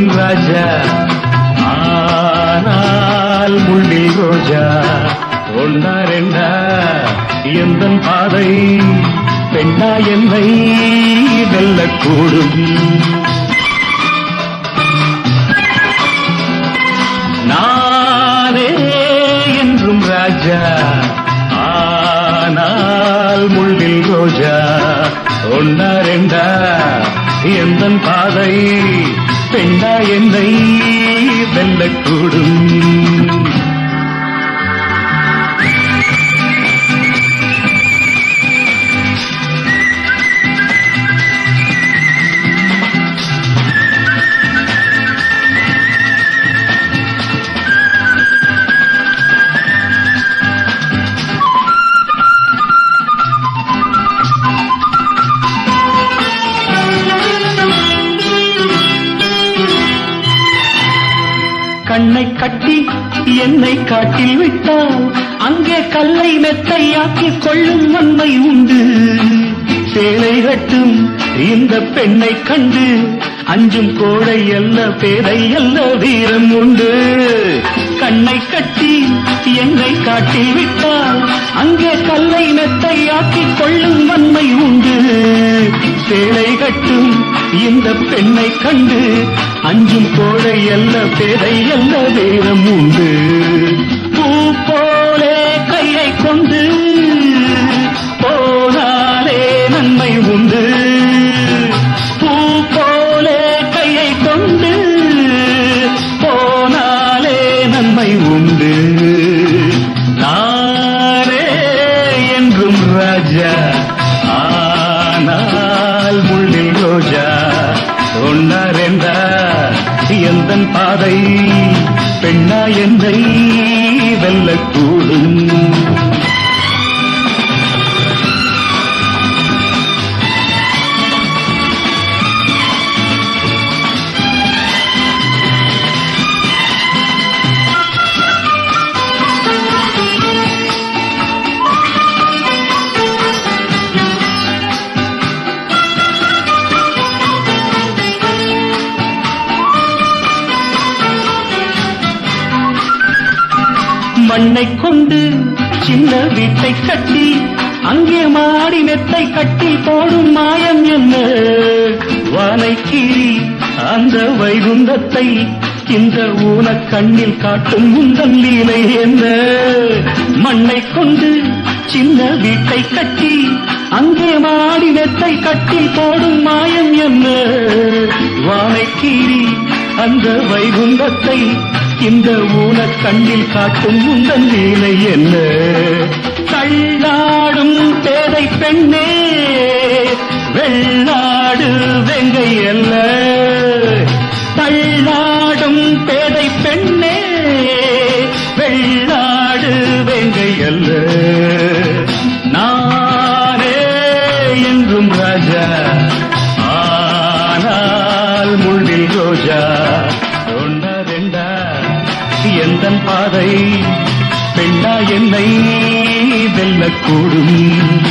கோயில் ராஜா. ஆனால் முள்ளில் ரோஜா ஒன்னா ரெண்டா? எந்த பாதை? பெண்ணா என்னை வெல்லக்கூடும். நானே என்றும் ராஜா. ஆனால் முள்ளில் ரோஜா ஒன்னா ரெண்டா? எந்த பாதை? பெண்ணா என்னை வெல்லக்கூடும். கண்ணை கட்டி என்னை காட்டில் விட்டால் அங்கே கல்லை மெத்தையாக்கிக் கொள்ளும் வன்மை உண்டு. சேலை கட்டும் இந்த பெண்ணை கண்டு அஞ்சும் கோடை அல்ல பேரை அல்ல வீரம் உண்டு. கண்ணை கட்டி என்னை காட்டில் விட்டால் அங்கே கல்லை மெத்தையாக்கிக் கொள்ளும் வன்மை உண்டு. சேலை கட்டும் இந்த பெண்ணை கண்டு அஞ்சும் கோடை அல்ல பேரை அல்ல வேதம் ஒன்னா எந்தன் பாதை பெண்ணா என்னை வெல்லக்கூடும். மண்ணை கொண்டு சின்ன வீட்டை கட்டி அங்கே மாடி மெத்தை கட்டி போடும் மாயம் என்ன? வானை கீறி அந்த வைகுந்தத்தை இந்த ஊன கண்ணில் காட்டும் முந்தன் லீலை என்ன? மண்ணை கொண்டு சின்ன வீட்டை கட்டி அங்கே மாடி மெத்தை கட்டி போடும் மாயம் என்ன? வானை கீறி அந்த வைகுந்தத்தை இந்த ஊன கண்ணில் காட்டும் முந்தன் லீலை என்ன? தள்ளாடும் பேதை பெண்ணே வெள்ளாடு வெங்கை அல்ல. தள்ளாடும் பேதை பெண்ணே வெள்ளாடு வெங்கை அல்ல. நானே என்றும் ராஜா ஆனால் முள்ளில் ரோஜா. எந்தன் பாதை? பெண்ணா என்னை வெல்லக்கூடும்.